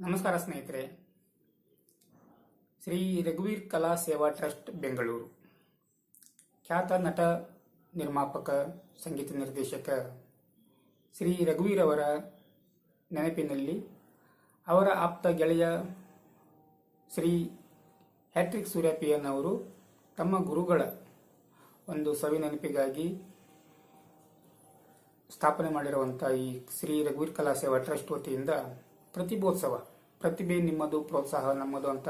ನಮಸ್ಕಾರ ಸ್ನೇಹಿತರೆ. ಶ್ರೀ ರಘುವೀರ್ ಕಲಾ ಸೇವಾ ಟ್ರಸ್ಟ್, ಬೆಂಗಳೂರು. ಖ್ಯಾತ ನಟ, ನಿರ್ಮಾಪಕ, ಸಂಗೀತ ನಿರ್ದೇಶಕ ಶ್ರೀ ರಘುವೀರ್ ಅವರ ನೆನಪಿನಲ್ಲಿ ಅವರ ಆಪ್ತ ಗೆಳೆಯ ಶ್ರೀ ಹ್ಯಾಟ್ರಿಕ್ ಸೂರ್ಯಪಿಯನ್ ಅವರು ತಮ್ಮ ಗುರುಗಳ ಒಂದು ಸವಿ ನೆನಪಿಗಾಗಿ ಸ್ಥಾಪನೆ ಮಾಡಿರುವಂಥ ಈ ಶ್ರೀ ರಘುವೀರ್ ಕಲಾ ಸೇವಾ ಟ್ರಸ್ಟ್ ವತಿಯಿಂದ ಪ್ರತಿಭೋತ್ಸವ, ಪ್ರತಿಭೆ ನಿಮ್ಮದು, ಪ್ರೋತ್ಸಾಹ ನಮ್ಮದು ಅಂತ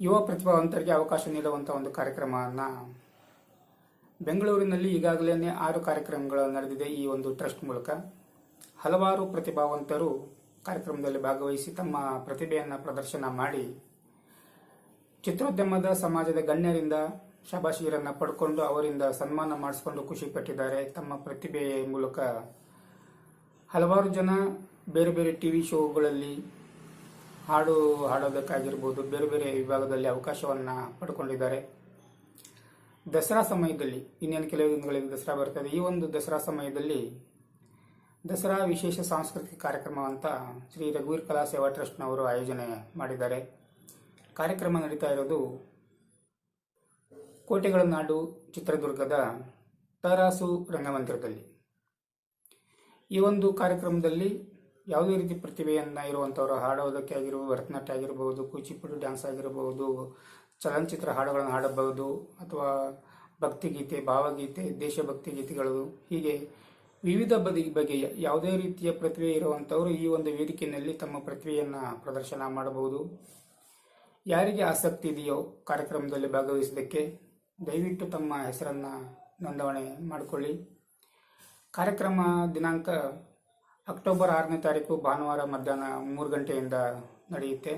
ಯುವ ಪ್ರತಿಭಾವಂತರಿಗೆ ಅವಕಾಶ ನೀಡುವಂಥ ಒಂದು ಕಾರ್ಯಕ್ರಮವನ್ನು ಬೆಂಗಳೂರಿನಲ್ಲಿ ಈಗಾಗಲೇ ಆರು ಕಾರ್ಯಕ್ರಮಗಳು ನಡೆದಿದೆ ಈ ಒಂದು ಟ್ರಸ್ಟ್ ಮೂಲಕ. ಹಲವಾರು ಪ್ರತಿಭಾವಂತರು ಕಾರ್ಯಕ್ರಮದಲ್ಲಿ ಭಾಗವಹಿಸಿ ತಮ್ಮ ಪ್ರತಿಭೆಯನ್ನು ಪ್ರದರ್ಶನ ಮಾಡಿ ಚಿತ್ರೋದ್ಯಮದ ಸಮಾಜದ ಗಣ್ಯರಿಂದ ಶಬಾಶಿಯರನ್ನು ಪಡ್ಕೊಂಡು ಅವರಿಂದ ಸನ್ಮಾನ ಮಾಡಿಸಿಕೊಂಡು ಖುಷಿಪಟ್ಟಿದ್ದಾರೆ ತಮ್ಮ ಪ್ರತಿಭೆಯ ಮೂಲಕ ಹಲವಾರು ಜನ ಬೇರೆ ಬೇರೆ ಟಿ ವಿ ಶೋಗಳಲ್ಲಿ ಹಾಡು ಹಾಡೋದಕ್ಕಾಗಿರ್ಬೋದು ಬೇರೆ ಬೇರೆ ವಿಭಾಗದಲ್ಲಿ ಅವಕಾಶವನ್ನು ಪಡ್ಕೊಂಡಿದ್ದಾರೆ. ದಸರಾ ಸಮಯದಲ್ಲಿ, ಇನ್ನೇನು ಕೆಲವು ದಿನಗಳಲ್ಲಿ ದಸರಾ ಬರ್ತದೆ. ಈ ಒಂದು ದಸರಾ ಸಮಯದಲ್ಲಿ ದಸರಾ ವಿಶೇಷ ಸಾಂಸ್ಕೃತಿಕ ಕಾರ್ಯಕ್ರಮ ಅಂತ ಶ್ರೀ ರಘುವೀರ್ ಕಲಾ ಸೇವಾ ಟ್ರಸ್ಟ್ನವರು ಆಯೋಜನೆ ಮಾಡಿದ್ದಾರೆ. ಕಾರ್ಯಕ್ರಮ ನಡೀತಾ ಇರೋದು ಕೋಟೆಗಳ ನಾಡು ಚಿತ್ರದುರ್ಗದ ತರಾಸು ರಂಗಮಂದಿರದಲ್ಲಿ. ಈ ಒಂದು ಕಾರ್ಯಕ್ರಮದಲ್ಲಿ ಯಾವುದೇ ರೀತಿ ಪ್ರತಿಭೆಯನ್ನು ಇರುವಂಥವ್ರು ಹಾಡೋದಕ್ಕೆ ಆಗಿರ್ಬೋದು, ಭರತನಾಟ್ಯ ಆಗಿರ್ಬೋದು, ಕೂಚಿಪುಡಿ ಡ್ಯಾನ್ಸ್ ಆಗಿರ್ಬೋದು, ಚಲನಚಿತ್ರ ಹಾಡುಗಳನ್ನು ಹಾಡಬಹುದು ಅಥವಾ ಭಕ್ತಿಗೀತೆ, ಭಾವಗೀತೆ, ದೇಶಭಕ್ತಿ ಗೀತೆಗಳು, ಹೀಗೆ ವಿವಿಧ ಬದಿ, ಬಗೆಯ ಯಾವುದೇ ರೀತಿಯ ಪ್ರತಿಭೆ ಇರುವಂಥವರು ಈ ಒಂದು ವೇದಿಕೆಯಲ್ಲಿ ತಮ್ಮ ಪ್ರತಿಭೆಯನ್ನು ಪ್ರದರ್ಶನ ಮಾಡಬಹುದು. ಯಾರಿಗೆ ಆಸಕ್ತಿ ಇದೆಯೋ ಕಾರ್ಯಕ್ರಮದಲ್ಲಿ ಭಾಗವಹಿಸೋದಕ್ಕೆ ದಯವಿಟ್ಟು ತಮ್ಮ ಹೆಸರನ್ನು ನೋಂದಣಿ ಮಾಡಿಕೊಳ್ಳಿ. ಕಾರ್ಯಕ್ರಮ ದಿನಾಂಕ ಅಕ್ಟೋಬರ್ ಆರನೇ ತಾರೀಕು ಭಾನುವಾರ ಮಧ್ಯಾಹ್ನ ಮೂರು ಗಂಟೆಯಿಂದ ನಡೆಯುತ್ತೆ.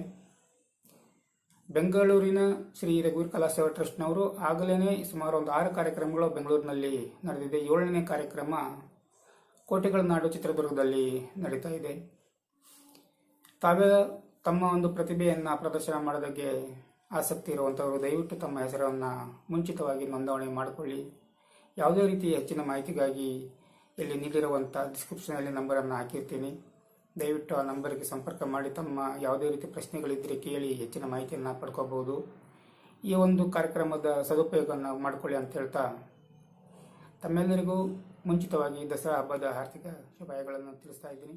ಬೆಂಗಳೂರಿನ ಶ್ರೀ ರಘುವೀರ್ ಕಲಾ ಸೇವಾ ಟ್ರಸ್ಟ್ನವರು ಆಗಲೇ ಸುಮಾರು ಒಂದು ಆರು ಕಾರ್ಯಕ್ರಮಗಳು ಬೆಂಗಳೂರಿನಲ್ಲಿ ನಡೆದಿದೆ. ಏಳನೇ ಕಾರ್ಯಕ್ರಮ ಕೋಟೆಗಳ ನಾಡು ಚಿತ್ರದುರ್ಗದಲ್ಲಿ ನಡೀತಾ ಇದೆ. ತಾವೇ ತಮ್ಮ ಒಂದು ಪ್ರತಿಭೆಯನ್ನು ಪ್ರದರ್ಶನ ಮಾಡೋದಕ್ಕೆ ಆಸಕ್ತಿ ಇರುವಂಥವರು ದಯವಿಟ್ಟು ತಮ್ಮ ಹೆಸರನ್ನು ಮುಂಚಿತವಾಗಿ ನೋಂದಣಿ ಮಾಡಿಕೊಳ್ಳಿ. ಯಾವುದೇ ರೀತಿ ಹೆಚ್ಚಿನ ಮಾಹಿತಿಗಾಗಿ ಇಲ್ಲಿ ನೀಡಿರುವಂಥ ಡಿಸ್ಕ್ರಿಪ್ಷನಲ್ಲಿ ನಂಬರನ್ನು ಹಾಕಿರ್ತೀನಿ. ದಯವಿಟ್ಟು ಆ ನಂಬರ್ಗೆ ಸಂಪರ್ಕ ಮಾಡಿ, ತಮ್ಮ ಯಾವುದೇ ರೀತಿ ಪ್ರಶ್ನೆಗಳಿದ್ದರೆ ಕೇಳಿ, ಹೆಚ್ಚಿನ ಮಾಹಿತಿಯನ್ನು ಪಡ್ಕೋಬಹುದು. ಈ ಒಂದು ಕಾರ್ಯಕ್ರಮದ ಸದುಪಯೋಗವನ್ನು ಮಾಡಿಕೊಳ್ಳಿ ಅಂತ ಹೇಳ್ತಾ ತಮ್ಮೆಲ್ಲರಿಗೂ ಮುಂಚಿತವಾಗಿ ದಸರಾ ಹಬ್ಬದ ಆರ್ಥಿಕ ಶುಭಾಯಗಳನ್ನು ತಿಳಿಸ್ತಾ ಇದ್ದೀನಿ.